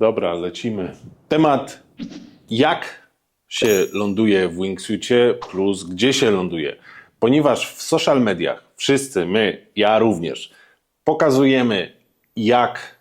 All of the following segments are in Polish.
Dobra, lecimy. Temat jak się ląduje w wingsuitie plus gdzie się ląduje. Ponieważ w social mediach wszyscy, my, ja również, pokazujemy jak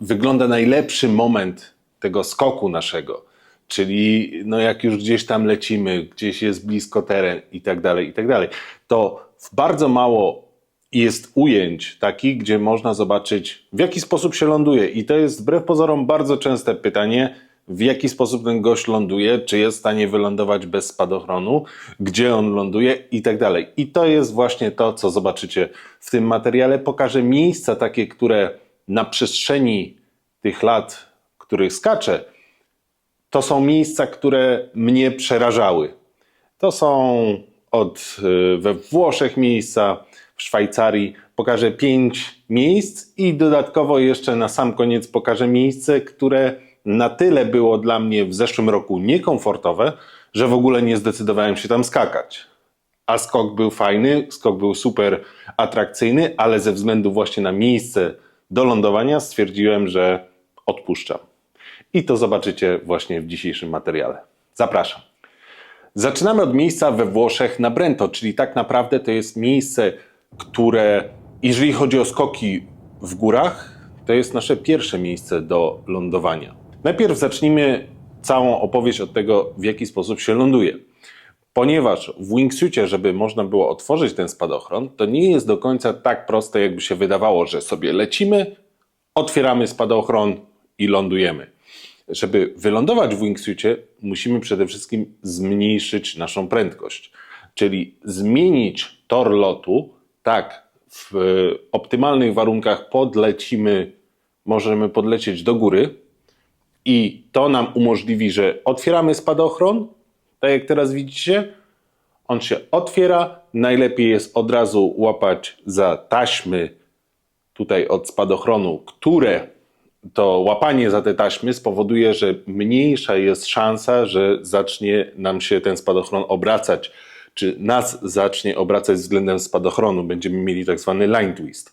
wygląda najlepszy moment tego skoku naszego. Czyli no jak już gdzieś tam lecimy, gdzieś jest blisko teren i tak dalej, i tak dalej. To w bardzo mało jest ujęć takich, gdzie można zobaczyć, w jaki sposób się ląduje. I to jest wbrew pozorom bardzo częste pytanie, w jaki sposób ten gość ląduje, czy jest w stanie wylądować bez spadochronu, gdzie on ląduje i tak dalej. I to jest właśnie to, co zobaczycie w tym materiale. Pokażę miejsca takie, które na przestrzeni tych lat, których skaczę, to są miejsca, które mnie przerażały. To są od y, we Włoszech miejsca, w Szwajcarii. Pokażę pięć miejsc i dodatkowo jeszcze na sam koniec pokażę miejsce, które na tyle było dla mnie w zeszłym roku niekomfortowe, że w ogóle nie zdecydowałem się tam skakać. A skok był fajny, skok był super atrakcyjny, ale ze względu właśnie na miejsce do lądowania stwierdziłem, że odpuszczam. I to zobaczycie właśnie w dzisiejszym materiale. Zapraszam. Zaczynamy od miejsca we Włoszech na Brento, czyli tak naprawdę to jest miejsce, które, jeżeli chodzi o skoki w górach, to jest nasze pierwsze miejsce do lądowania. Najpierw zacznijmy całą opowieść od tego, w jaki sposób się ląduje. Ponieważ w wingsuitie, żeby można było otworzyć ten spadochron, to nie jest do końca tak proste, jakby się wydawało, że sobie lecimy, otwieramy spadochron i lądujemy. Żeby wylądować w wingsuitie, musimy przede wszystkim zmniejszyć naszą prędkość, czyli zmienić tor lotu tak, w optymalnych warunkach podlecimy, możemy podlecieć do góry i to nam umożliwi, że otwieramy spadochron, tak jak teraz widzicie, on się otwiera. Najlepiej jest od razu łapać za taśmy tutaj od spadochronu, które to łapanie za te taśmy spowoduje, że mniejsza jest szansa, że zacznie nam się ten spadochron obracać, czy nas zacznie obracać względem spadochronu. Będziemy mieli tak zwany line twist.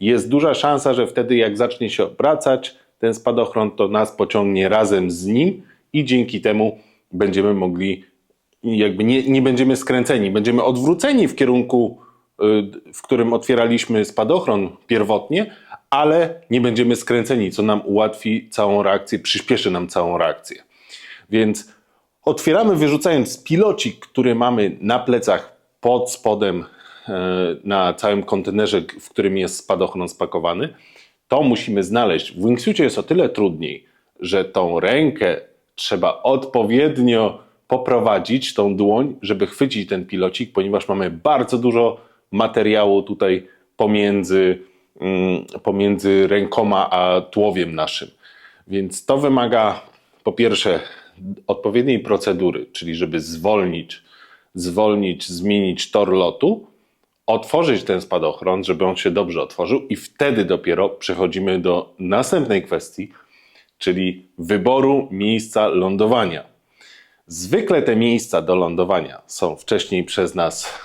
Jest duża szansa, że wtedy jak zacznie się obracać ten spadochron, to nas pociągnie razem z nim i dzięki temu będziemy mogli, jakby nie, nie będziemy skręceni, będziemy odwróceni w kierunku, y, w którym otwieraliśmy spadochron pierwotnie, ale nie będziemy skręceni, co nam ułatwi całą reakcję, przyspieszy nam całą reakcję. Więc otwieramy wyrzucając pilocik, który mamy na plecach pod spodem e, na całym kontenerze, w którym jest spadochron spakowany. To musimy znaleźć. W wingsuitie jest o tyle trudniej, że tą rękę trzeba odpowiednio poprowadzić, tą dłoń, żeby chwycić ten pilocik, ponieważ mamy bardzo dużo materiału tutaj pomiędzy Mm, pomiędzy rękoma a tułowiem naszym. Więc to wymaga po pierwsze odpowiedniej procedury, czyli żeby zwolnić, zwolnić, zmienić tor lotu, otworzyć ten spadochron, żeby on się dobrze otworzył i wtedy dopiero przechodzimy do następnej kwestii, czyli wyboru miejsca lądowania. Zwykle te miejsca do lądowania są wcześniej przez nas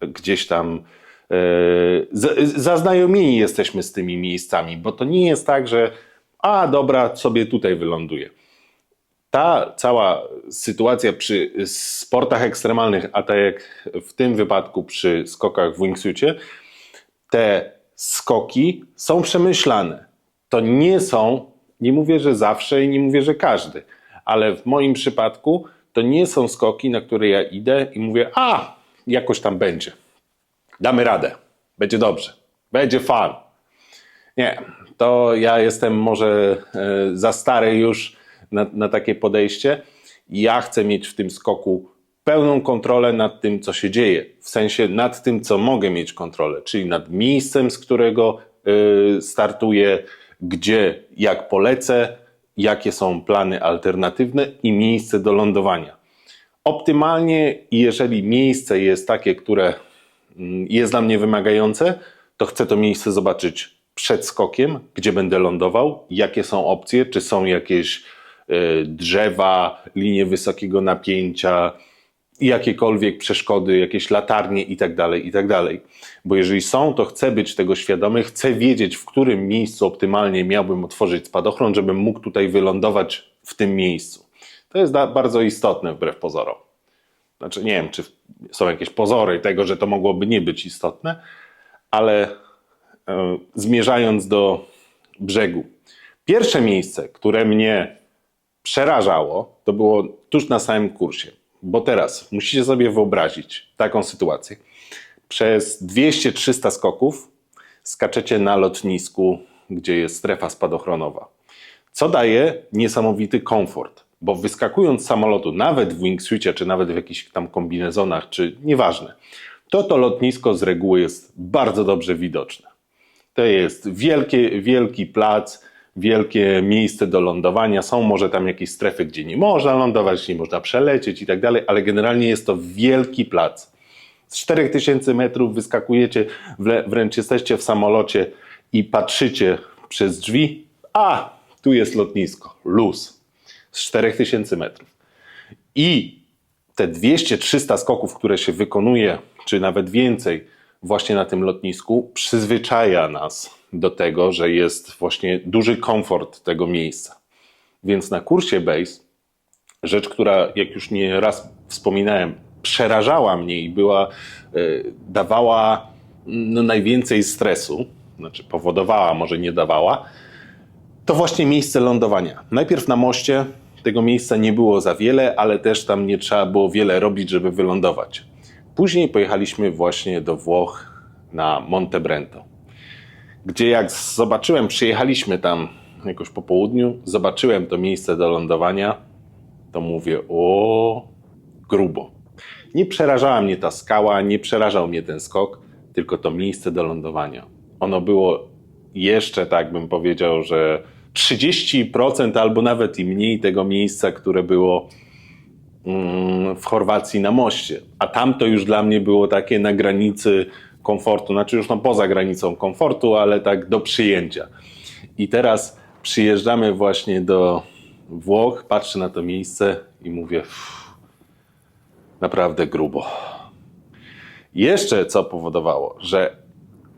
gdzieś tam E, zaznajomieni jesteśmy z tymi miejscami, bo to nie jest tak, że a dobra, sobie tutaj wyląduję. Ta cała sytuacja przy sportach ekstremalnych, a tak jak w tym wypadku przy skokach w wingsuitie, te skoki są przemyślane. To nie są, nie mówię, że zawsze i nie mówię, że każdy, ale w moim przypadku to nie są skoki, na które ja idę i mówię, a jakoś tam będzie damy radę, będzie dobrze, będzie fan. Nie, to ja jestem może e, za stary już na, na takie podejście. Ja chcę mieć w tym skoku pełną kontrolę nad tym, co się dzieje, w sensie nad tym, co mogę mieć kontrolę, czyli nad miejscem, z którego y, startuję, gdzie, jak polecę, jakie są plany alternatywne i miejsce do lądowania. Optymalnie, jeżeli miejsce jest takie, które Mm, jest dla mnie wymagające, to chcę to miejsce zobaczyć przed skokiem, gdzie będę lądował, jakie są opcje, czy są jakieś drzewa, linie wysokiego napięcia, jakiekolwiek przeszkody, jakieś latarnie i tak dalej, i tak. Bo jeżeli są, to chcę być tego świadomy, chcę wiedzieć, w którym miejscu optymalnie miałbym otworzyć spadochron, żebym mógł tutaj wylądować w tym miejscu. To jest bardzo istotne wbrew pozorom. Znaczy, nie wiem, czy są jakieś pozory tego, że to mogłoby nie być istotne, ale e, zmierzając do brzegu. Pierwsze miejsce, które mnie przerażało, to było tuż na samym kursie. Bo teraz musicie sobie wyobrazić taką sytuację. Przez 200-300 skoków skaczecie na lotnisku, gdzie jest strefa spadochronowa. Co daje niesamowity komfort, bo wyskakując z samolotu, nawet w wingsuitie, czy nawet w jakichś tam kombinezonach, czy nieważne, to to lotnisko z reguły jest bardzo dobrze widoczne. To jest wielkie, wielki plac, wielkie miejsce do lądowania. Są może tam jakieś strefy, gdzie nie można lądować, nie można przelecieć i tak dalej, ale generalnie jest to wielki plac. Z 4000 metrów wyskakujecie, wręcz jesteście w samolocie i patrzycie przez drzwi. A, tu jest lotnisko, luz. Z 4000 metrów. I te 200-300 skoków, które się wykonuje, czy nawet więcej, właśnie na tym lotnisku, przyzwyczaja nas do tego, że jest właśnie duży komfort tego miejsca. Więc na kursie Base, rzecz, która, jak już nie raz wspominałem, przerażała mnie i była, e, dawała no, najwięcej stresu, znaczy powodowała, może nie dawała, to właśnie miejsce lądowania. Najpierw na moście tego miejsca nie było za wiele, ale też tam nie trzeba było wiele robić, żeby wylądować. Później pojechaliśmy właśnie do Włoch na Monte Brento, gdzie jak zobaczyłem, przyjechaliśmy tam jakoś po południu, zobaczyłem to miejsce do lądowania, to mówię, o, grubo. Nie przerażała mnie ta skała, nie przerażał mnie ten skok, tylko to miejsce do lądowania. Ono było jeszcze, tak bym powiedział, że 30% albo nawet i mniej tego miejsca, które było mm, w Chorwacji na moście. A tam to już dla mnie było takie na granicy komfortu, znaczy już no poza granicą komfortu, ale tak do przyjęcia. I teraz przyjeżdżamy właśnie do Włoch, patrzę na to miejsce i mówię, "Uff, naprawdę grubo. Jeszcze co powodowało, że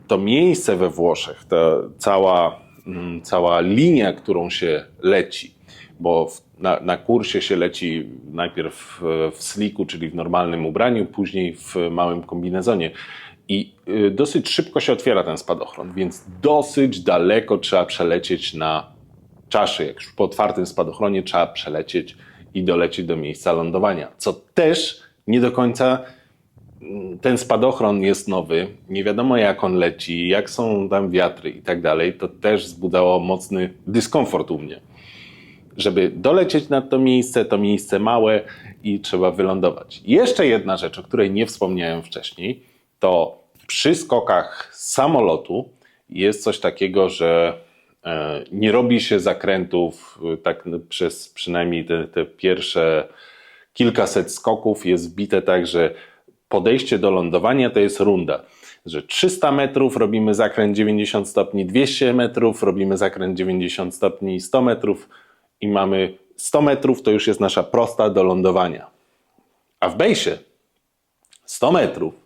to miejsce we Włoszech, ta cała, mm, cała linia, którą się leci, bo na, na kursie się leci najpierw w sliku, czyli w normalnym ubraniu, później w małym kombinezonie. I y, dosyć szybko się otwiera ten spadochron, więc dosyć daleko trzeba przelecieć na czaszy. Jak już po otwartym spadochronie trzeba przelecieć i dolecieć do miejsca lądowania, co też nie do końca ten spadochron jest nowy, nie wiadomo jak on leci, jak są tam wiatry i tak dalej, to też wzbudzało mocny dyskomfort u mnie. Żeby dolecieć na to miejsce, to miejsce małe i trzeba wylądować. Jeszcze jedna rzecz, o której nie wspomniałem wcześniej, to przy skokach samolotu jest coś takiego, że e, nie robi się zakrętów e, tak przez przynajmniej te, te pierwsze kilkaset skoków jest wbite tak, że podejście do lądowania to jest runda. Że 300 metrów robimy zakręt 90 stopni, 200 metrów robimy zakręt 90 stopni, 100 metrów i mamy 100 metrów to już jest nasza prosta do lądowania. A w bejsie 100 metrów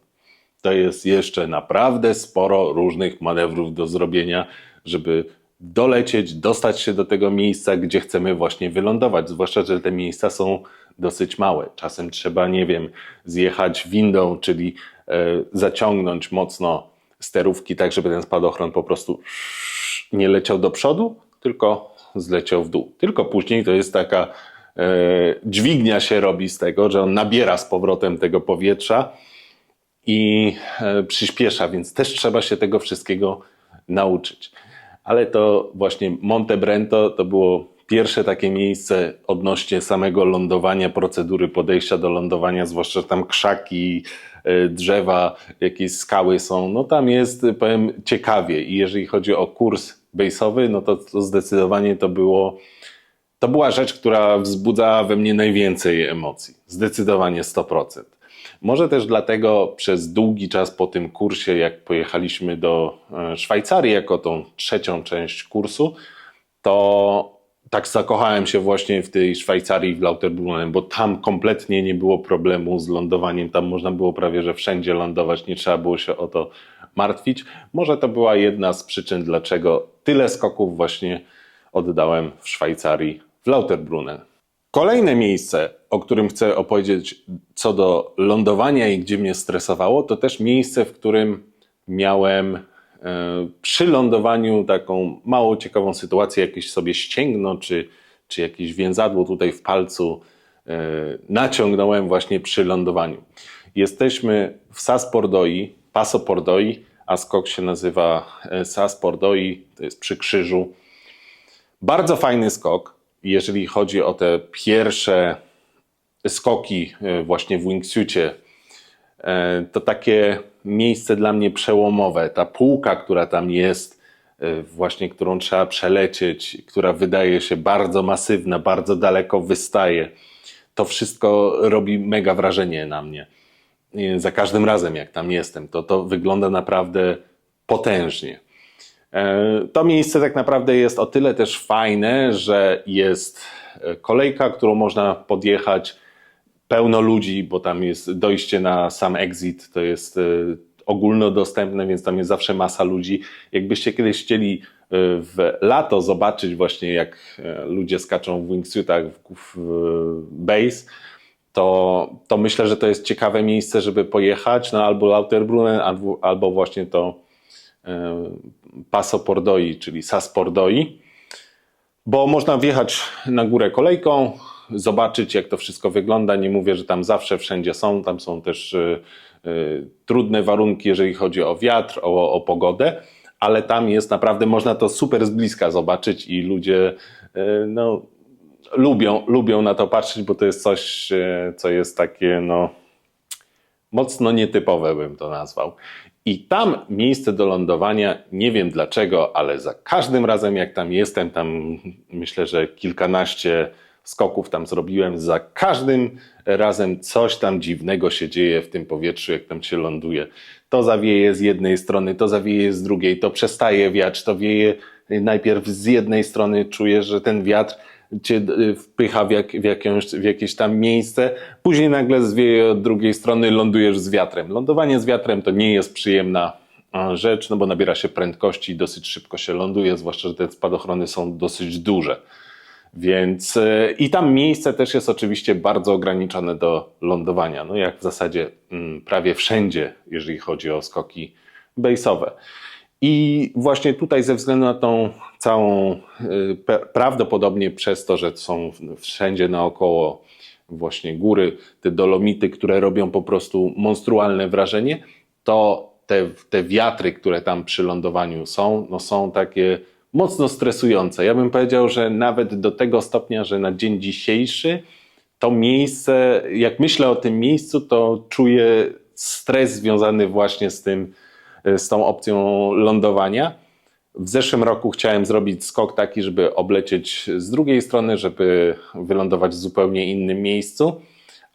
to jest jeszcze naprawdę sporo różnych manewrów do zrobienia, żeby dolecieć, dostać się do tego miejsca, gdzie chcemy właśnie wylądować. Zwłaszcza, że te miejsca są dosyć małe. Czasem trzeba, nie wiem, zjechać windą, czyli e, zaciągnąć mocno sterówki, tak żeby ten spadochron po prostu nie leciał do przodu, tylko zleciał w dół. Tylko później to jest taka e, dźwignia się robi z tego, że on nabiera z powrotem tego powietrza i e, przyspiesza, więc też trzeba się tego wszystkiego nauczyć. Ale to właśnie Monte Brento to było pierwsze takie miejsce odnośnie samego lądowania, procedury podejścia do lądowania, zwłaszcza tam krzaki, e, drzewa, jakieś skały są. No tam jest, powiem, ciekawie. I jeżeli chodzi o kurs base'owy, no to, to zdecydowanie to było to była rzecz, która wzbudzała we mnie najwięcej emocji. Zdecydowanie 100%. Może też dlatego przez długi czas po tym kursie, jak pojechaliśmy do e, Szwajcarii jako tą trzecią część kursu, to tak zakochałem się właśnie w tej Szwajcarii, w Lauterbrunnen, bo tam kompletnie nie było problemu z lądowaniem. Tam można było prawie że wszędzie lądować, nie trzeba było się o to martwić. Może to była jedna z przyczyn, dlaczego tyle skoków właśnie oddałem w Szwajcarii, w Lauterbrunnen. Kolejne miejsce, o którym chcę opowiedzieć co do lądowania i gdzie mnie stresowało, to też miejsce, w którym miałem e, przy lądowaniu taką mało ciekawą sytuację, jakieś sobie ścięgno czy, czy jakieś więzadło tutaj w palcu e, naciągnąłem właśnie przy lądowaniu. Jesteśmy w Saspordoi, Paso Pordoi, a skok się nazywa e, Saspordoi, to jest przy krzyżu. Bardzo fajny skok, jeżeli chodzi o te pierwsze skoki właśnie w wingsuitie. To takie miejsce dla mnie przełomowe. Ta półka, która tam jest, y, właśnie którą trzeba przelecieć, która wydaje się bardzo masywna, bardzo daleko wystaje, to wszystko robi mega wrażenie na mnie. Za każdym razem, jak tam jestem, to to wygląda naprawdę potężnie. E, to miejsce tak naprawdę jest o tyle też fajne, że jest e, kolejka, którą można podjechać pełno ludzi, bo tam jest dojście na sam exit, to jest e, ogólnodostępne, więc tam jest zawsze masa ludzi. Jakbyście kiedyś chcieli w lato zobaczyć właśnie jak ludzie skaczą w wingsuitach w base, to, to myślę, że to jest ciekawe miejsce, żeby pojechać, no albo Lauterbrunnen, albo, albo właśnie to Paso Pordoi, czyli Sas Pordoi, bo można wjechać na górę kolejką, zobaczyć, jak to wszystko wygląda. Nie mówię, że tam zawsze wszędzie są, tam są też y, y, trudne warunki, jeżeli chodzi o wiatr, o, o pogodę, ale tam jest naprawdę, można to super z bliska zobaczyć i ludzie no, lubią, lubią na to patrzeć, bo to jest coś, co jest takie no, mocno nietypowe, bym to nazwał. I tam miejsce do lądowania, nie wiem dlaczego, ale za każdym razem, jak tam jestem, tam myślę, że kilkanaście skoków tam zrobiłem. Za każdym razem coś tam dziwnego się dzieje w tym powietrzu, jak tam się ląduje. To zawieje z jednej strony, to zawieje z drugiej, to przestaje wiać, to wieje najpierw z jednej strony, czujesz, że ten wiatr cię y, wpycha w, jak, w, jakąś, w jakieś tam miejsce, później nagle zwieje od drugiej strony, lądujesz z wiatrem. Lądowanie z wiatrem to nie jest przyjemna rzecz, no bo nabiera się prędkości i dosyć szybko się ląduje, zwłaszcza, że te spadochrony są dosyć duże. Więc e, i tam miejsce też jest oczywiście bardzo ograniczone do lądowania, no jak w zasadzie mm, prawie wszędzie, jeżeli chodzi o skoki base'owe. I właśnie tutaj ze względu na tą całą, e, prawdopodobnie przez to, że są wszędzie naokoło właśnie góry, te dolomity, które robią po prostu monstrualne wrażenie, to te, te wiatry, które tam przy lądowaniu są, no są takie mocno stresujące. Ja bym powiedział, że nawet do tego stopnia, że na dzień dzisiejszy to miejsce, jak myślę o tym miejscu, to czuję stres związany właśnie z tym, z tą opcją lądowania. W zeszłym roku chciałem zrobić skok taki, żeby oblecieć z drugiej strony, żeby wylądować w zupełnie innym miejscu,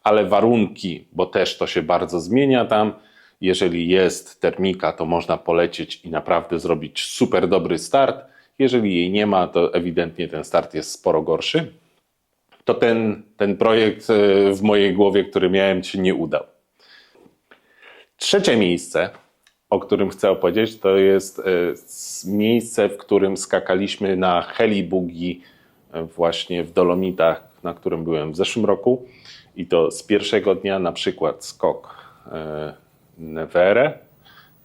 ale warunki, bo też to się bardzo zmienia tam. Jeżeli jest termika, to można polecieć i naprawdę zrobić super dobry start jeżeli jej nie ma, to ewidentnie ten start jest sporo gorszy. To ten, ten projekt e, w mojej głowie, który miałem, się nie udał. Trzecie miejsce, o którym chcę opowiedzieć, to jest e, miejsce, w którym skakaliśmy na helibugi e, właśnie w Dolomitach, na którym byłem w zeszłym roku. I to z pierwszego dnia na przykład skok Nevere,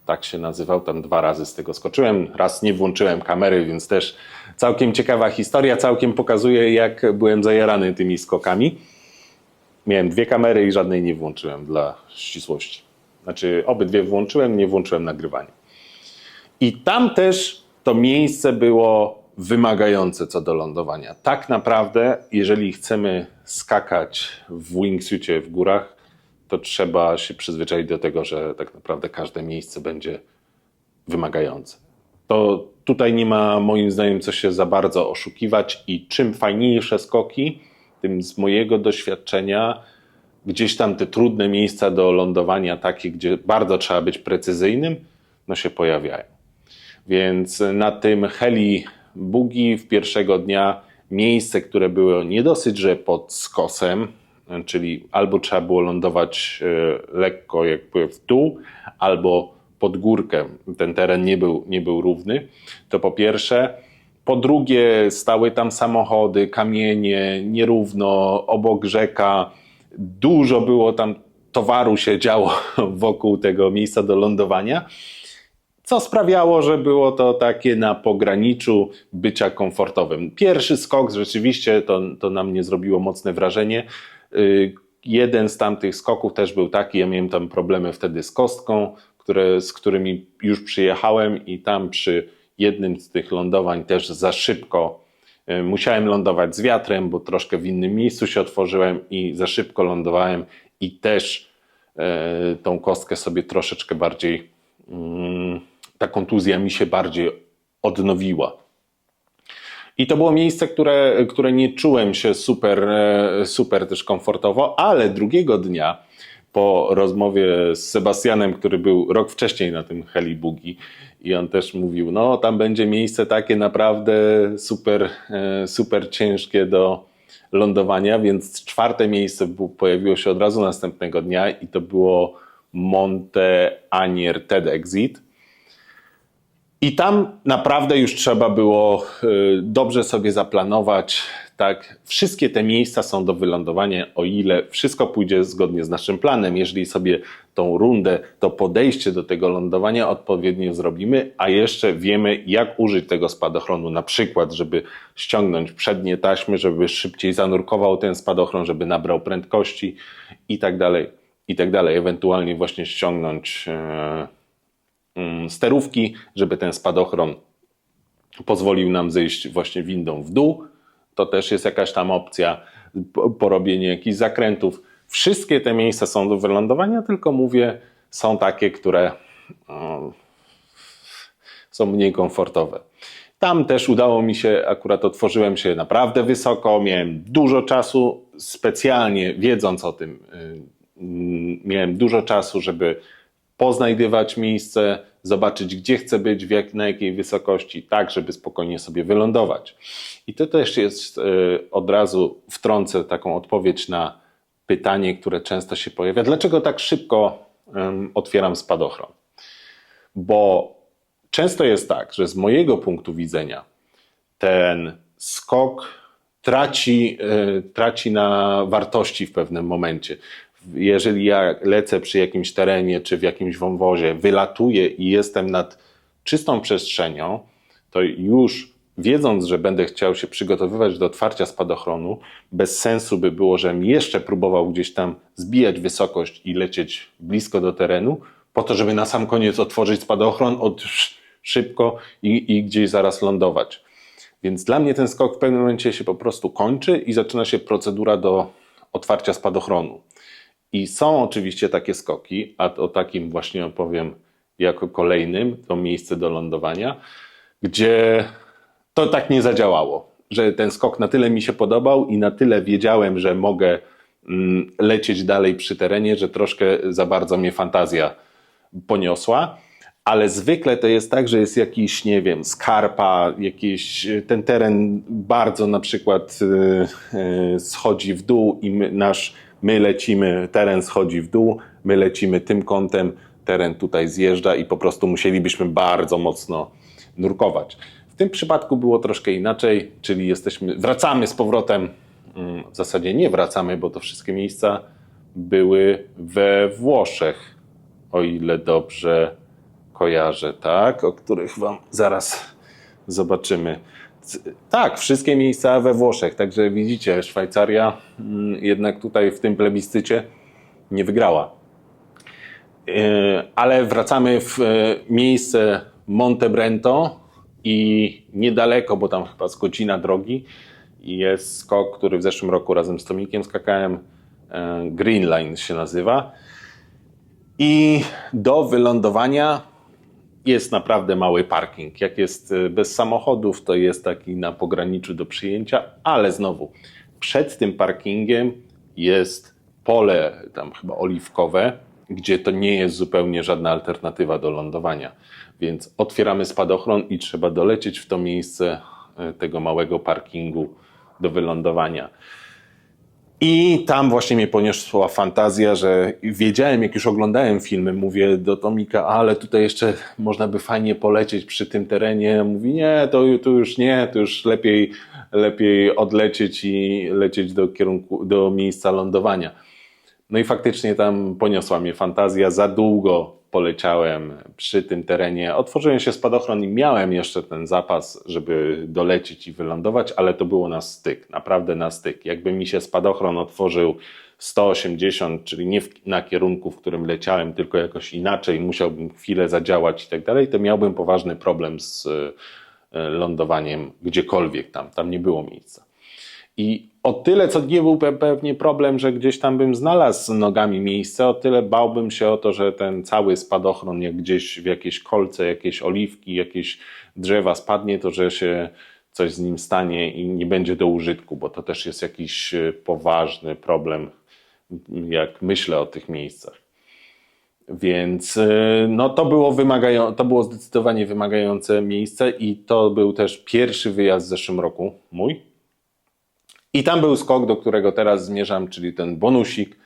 tak się nazywał, tam dwa razy z tego skoczyłem. Raz nie włączyłem kamery, więc też całkiem ciekawa historia, całkiem pokazuje, jak byłem zajarany tymi skokami. Miałem dwie kamery i żadnej nie włączyłem dla ścisłości. Znaczy, obydwie włączyłem, nie włączyłem nagrywania. I tam też to miejsce było wymagające co do lądowania. Tak naprawdę, jeżeli chcemy skakać w wingsuitie w górach, to trzeba się przyzwyczaić do tego, że tak naprawdę każde miejsce będzie wymagające. To tutaj nie ma moim zdaniem co się za bardzo oszukiwać i czym fajniejsze skoki, tym z mojego doświadczenia gdzieś tam te trudne miejsca do lądowania, takie, gdzie bardzo trzeba być precyzyjnym, no się pojawiają. Więc na tym heli bugi w pierwszego dnia miejsce, które było nie dosyć, że pod skosem, czyli albo trzeba było lądować e, lekko jakby w dół, albo pod górkę. Ten teren nie był, nie był równy. To po pierwsze. Po drugie, stały tam samochody, kamienie, nierówno, obok rzeka. Dużo było tam towaru się działo wokół tego miejsca do lądowania, co sprawiało, że było to takie na pograniczu bycia komfortowym. Pierwszy skok rzeczywiście to, to na mnie zrobiło mocne wrażenie. Y, Jeden z tamtych skoków też był taki, ja miałem tam problemy wtedy z kostką, które, z którymi już przyjechałem i tam przy jednym z tych lądowań też za szybko musiałem lądować z wiatrem, bo troszkę w innym miejscu się otworzyłem i za szybko lądowałem i też e, tą kostkę sobie troszeczkę bardziej, mm, ta kontuzja mi się bardziej odnowiła. I to było miejsce, które, które nie czułem się super, e, super też komfortowo, ale drugiego dnia po rozmowie z Sebastianem, który był rok wcześniej na tym helibugi i on też mówił, no tam będzie miejsce takie naprawdę super, e, super ciężkie do lądowania, więc czwarte miejsce pojawiło się od razu następnego dnia i to było Monte Anier TED Exit. I tam naprawdę już trzeba było y, dobrze sobie zaplanować. Tak, wszystkie te miejsca są do wylądowania, o ile wszystko pójdzie zgodnie z naszym planem. Jeżeli sobie tą rundę, to podejście do tego lądowania odpowiednio zrobimy, a jeszcze wiemy, jak użyć tego spadochronu, na przykład, żeby ściągnąć przednie taśmy, żeby szybciej zanurkował ten spadochron, żeby nabrał prędkości i tak dalej, i tak dalej. Ewentualnie właśnie ściągnąć. e, mm, sterówki, żeby ten spadochron pozwolił nam zejść właśnie windą w dół. To też jest jakaś tam opcja, po- porobienie jakichś zakrętów. Wszystkie te miejsca są do wylądowania, tylko mówię, są takie, które są mniej komfortowe. Tam też udało mi się, akurat otworzyłem się naprawdę wysoko, miałem dużo czasu, specjalnie wiedząc o tym, y, miałem dużo czasu, żeby poznajdywać miejsce, zobaczyć, gdzie chcę być, jak, na jakiej wysokości, tak, żeby spokojnie sobie wylądować. I to też jest y, od razu wtrącę taką odpowiedź na pytanie, które często się pojawia. Dlaczego tak szybko otwieram spadochron? Bo często jest tak, że z mojego punktu widzenia ten skok traci, e, traci na wartości w pewnym momencie. Jeżeli ja lecę przy jakimś terenie czy w jakimś wąwozie, wylatuję i jestem nad czystą przestrzenią, to już wiedząc, że będę chciał się przygotowywać do otwarcia spadochronu, bez sensu by było, żebym jeszcze próbował gdzieś tam zbijać wysokość i lecieć blisko do terenu, po to, żeby na sam koniec otworzyć spadochron od szybko i, i gdzieś zaraz lądować. Więc dla mnie ten skok w pewnym momencie się po prostu kończy i zaczyna się procedura do otwarcia spadochronu. I są oczywiście takie skoki, a o takim właśnie opowiem jako kolejnym, to miejsce do lądowania, gdzie to tak nie zadziałało, że ten skok na tyle mi się podobał i na tyle wiedziałem, że mogę mm, lecieć dalej przy terenie, że troszkę za bardzo mnie fantazja poniosła. Ale zwykle to jest tak, że jest jakiś, nie wiem, skarpa, jakiś ten teren bardzo na przykład y, y, schodzi w dół i nasz, my lecimy, teren schodzi w dół, my lecimy tym kątem, teren tutaj zjeżdża i po prostu musielibyśmy bardzo mocno nurkować. W tym przypadku było troszkę inaczej, czyli jesteśmy, wracamy z powrotem, mm, w zasadzie nie wracamy, bo to wszystkie miejsca były we Włoszech, o ile dobrze kojarzę, tak? O których Wam zaraz zobaczymy. Tak, wszystkie miejsca we Włoszech, także widzicie, Szwajcaria mm, jednak tutaj w tym plebiscycie nie wygrała. E, Ale wracamy w e, miejsce Monte Brento i niedaleko, bo tam chyba z godzina drogi, jest skok, który w zeszłym roku razem z Tomikiem skakałem, e, Green Line się nazywa. I do wylądowania jest naprawdę mały parking. Jak jest y, bez samochodów, to jest taki na pograniczu do przyjęcia, ale znowu przed tym parkingiem jest pole tam chyba oliwkowe, gdzie to nie jest zupełnie żadna alternatywa do lądowania. Więc otwieramy spadochron i trzeba dolecieć w to miejsce y, tego małego parkingu do wylądowania. I tam właśnie mnie poniosła fantazja, że wiedziałem, jak już oglądałem filmy, mówię do Tomika, ale tutaj jeszcze można by fajnie polecieć przy tym terenie. Mówi, nie, to, to już nie, to już lepiej, lepiej odlecieć i lecieć do kierunku, do miejsca lądowania. No i faktycznie tam poniosła mnie fantazja, za długo poleciałem przy tym terenie. Otworzyłem się spadochron i miałem jeszcze ten zapas, żeby dolecieć i wylądować, ale to było na styk, naprawdę na styk. Jakby mi się spadochron otworzył 180, czyli nie w, na kierunku, w którym leciałem, tylko jakoś inaczej, musiałbym chwilę zadziałać i tak dalej, to miałbym poważny problem z e, lądowaniem gdziekolwiek tam. Tam nie było miejsca. I o tyle, co nie był pe- pewnie problem, że gdzieś tam bym znalazł nogami miejsce, o tyle bałbym się o to, że ten cały spadochron, jak gdzieś w jakieś kolce, jakieś oliwki, jakieś drzewa spadnie, to że się coś z nim stanie i nie będzie do użytku, bo to też jest jakiś e, poważny problem, jak myślę o tych miejscach. Więc y, no, to, było wymagają, to było zdecydowanie wymagające miejsce i to był też pierwszy wyjazd w zeszłym roku mój. I tam był skok, do którego teraz zmierzam, czyli ten bonusik,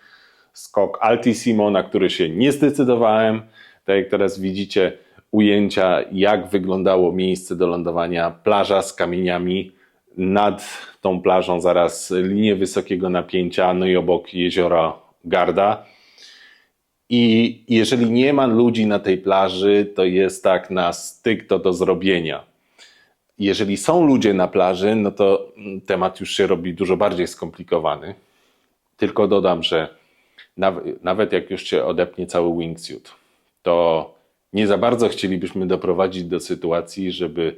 skok Altissimo, na który się nie zdecydowałem. Tak jak teraz widzicie ujęcia, jak wyglądało miejsce do lądowania, plaża z kamieniami, nad tą plażą zaraz linie wysokiego napięcia, no i obok jeziora Garda. I jeżeli nie ma ludzi na tej plaży, to jest tak na styk to do zrobienia. Jeżeli są ludzie na plaży, no to temat już się robi dużo bardziej skomplikowany. Tylko dodam, że nawet, jak już się odepnie cały wingsuit, to nie za bardzo chcielibyśmy doprowadzić do sytuacji, żeby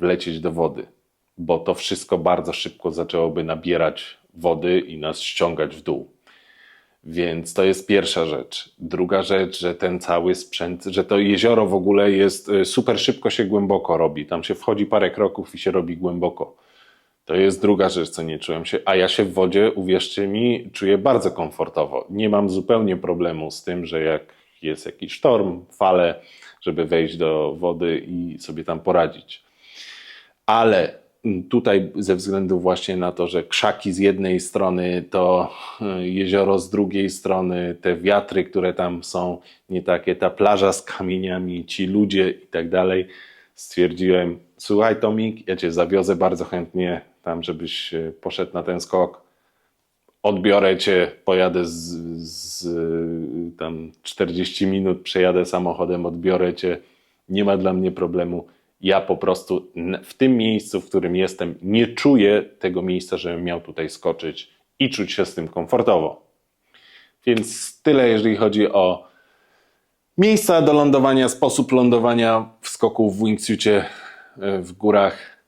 wlecieć do wody, bo to wszystko bardzo szybko zaczęłoby nabierać wody i nas ściągać w dół. Więc to jest pierwsza rzecz. Druga rzecz, że ten cały sprzęt, że to jezioro w ogóle jest y, super szybko się głęboko robi. Tam się wchodzi parę kroków i się robi głęboko. To jest druga rzecz, co nie czułem się. A ja się w wodzie, uwierzcie mi, czuję bardzo komfortowo. Nie mam zupełnie problemu z tym, że jak jest jakiś sztorm, fale, żeby wejść do wody i sobie tam poradzić. Ale tutaj ze względu właśnie na to, że krzaki z jednej strony, to y, jezioro z drugiej strony, te wiatry, które tam są, nie takie, ta plaża z kamieniami, ci ludzie i tak dalej, stwierdziłem, słuchaj Tomik, ja cię zawiozę bardzo chętnie tam, żebyś y, poszedł na ten skok. Odbiorę cię, pojadę z, z y, tam 40 minut, przejadę samochodem, odbiorę cię, nie ma dla mnie problemu ja po prostu w tym miejscu, w którym jestem, nie czuję tego miejsca, żebym miał tutaj skoczyć i czuć się z tym komfortowo. Więc tyle, jeżeli chodzi o miejsca do lądowania, sposób lądowania w skoku w wingsuitie e, w górach.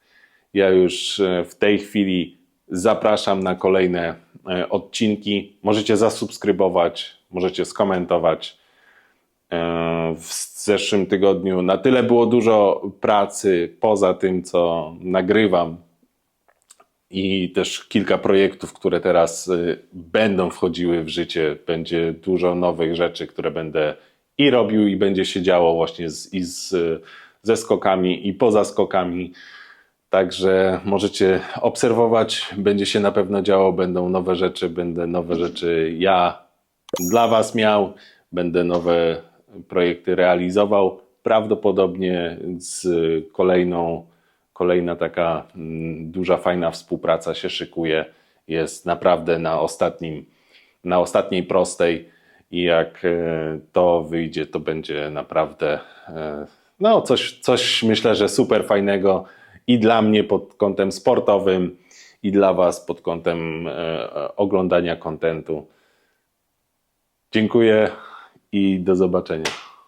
Ja już e, w tej chwili zapraszam na kolejne e, odcinki. Możecie zasubskrybować, możecie skomentować w zeszłym tygodniu na tyle było dużo pracy poza tym, co nagrywam i też kilka projektów, które teraz y, będą wchodziły w życie. Będzie dużo nowych rzeczy, które będę i robił, i będzie się działo właśnie z, i z, ze skokami, i poza skokami. Także możecie obserwować, będzie się na pewno działo, będą nowe rzeczy, będę nowe rzeczy ja dla Was miał, będę nowe projekty realizował. Prawdopodobnie z kolejną, kolejna taka mm, duża, fajna współpraca się szykuje. Jest naprawdę na ostatnim, na ostatniej prostej i jak e, to wyjdzie, to będzie naprawdę e, no coś, coś myślę, że super fajnego i dla mnie pod kątem sportowym, i dla Was pod kątem e, oglądania kontentu. Dziękuję i do zobaczenia.